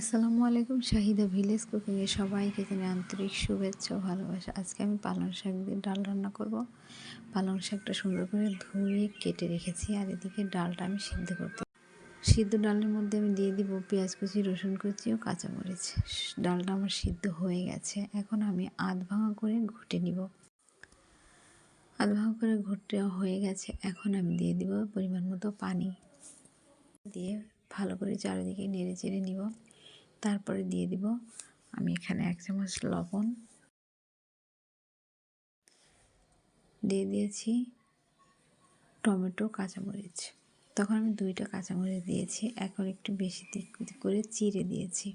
আসসালামু আলাইকুম, শাহিদা ভিলেজ কুকিংয়ে সবাইকে জানাই আন্তরিক শুভেচ্ছা ভালোবাসা। আজকে আমি পালং শাক দিয়ে ডাল রান্না করব। পালং শাকটা সুন্দর করে ধুয়ে কেটে রেখেছি আর এদিকে ডালটা আমি সিদ্ধ করতে সিদ্ধ ডালের মধ্যে আমি দিয়ে দিব পেঁয়াজ কুচি, রসুন কুচি ও কাঁচামরিচ। ডালটা আমার সিদ্ধ হয়ে গেছে। এখন আমি আধ ভাঙা করে ঘুটে নিব। আধ ভাঙা করে ঘুটে হয়ে গেছে। এখন আমি দিয়ে দিব পরিমাণ মতো পানি। দিয়ে ভালো করে চারিদিকে নেড়ে চেড়ে নিব। তারপরে দিয়ে দিব। আমি এখানে এক চামচ লবণ দিয়ে দিয়েছি। টমেটো, কাঁচামরিচ। তখন আমি দুইটা কাঁচামরিচ দিয়েছি। এখন একটু বেশি দিক করে চিড়ে দিয়েছি।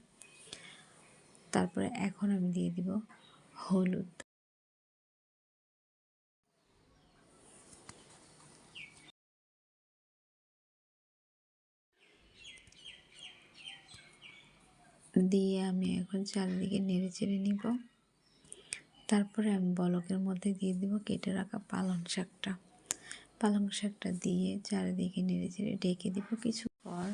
তারপরে এখন আমি দিয়ে দিব হলুদ। দিয়ে আমি এখন চারিদিকে নেড়ে চেড়ে নিব। তারপরে আমি বলকের মধ্যে দিয়ে দিব কেটে রাখা পালং শাকটা। পালং শাকটা দিয়ে চারিদিকে নেড়ে চেড়ে ঢেকে দিব কিছু পর।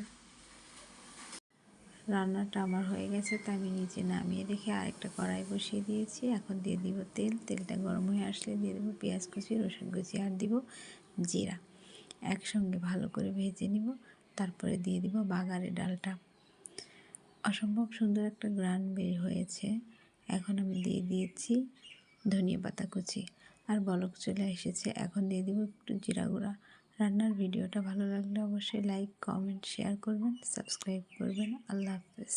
রান্নাটা আমার হয়ে গেছে, তা আমি নিচে নামিয়ে রেখে আরেকটা কড়াই বসিয়ে দিয়েছি। এখন দিয়ে দিব তেল, তেলটা গরম হয়ে আসলে দিয়ে দেবো পেঁয়াজ কুচি, রসুন কুচি আর দিব জিরা। একসঙ্গে ভালো করে ভেজে নিব, তারপরে দিয়ে দিব বাগারে ডালটা। অসম্ভব সুন্দর একটা গ্রান বের হয়েছে। এখন আমি দিয়ে দিয়েছি ধনিয়া পাতা কুচি। আর বলক চলে এসেছে। এখন দিয়ে দেবো একটু জিরা গুঁড়া। রান্নার ভিডিওটা ভালো লাগলে অবশ্যই লাইক কমেন্ট শেয়ার করবেন সাবস্ক্রাইব করবেন। আল্লাহ হাফেজ।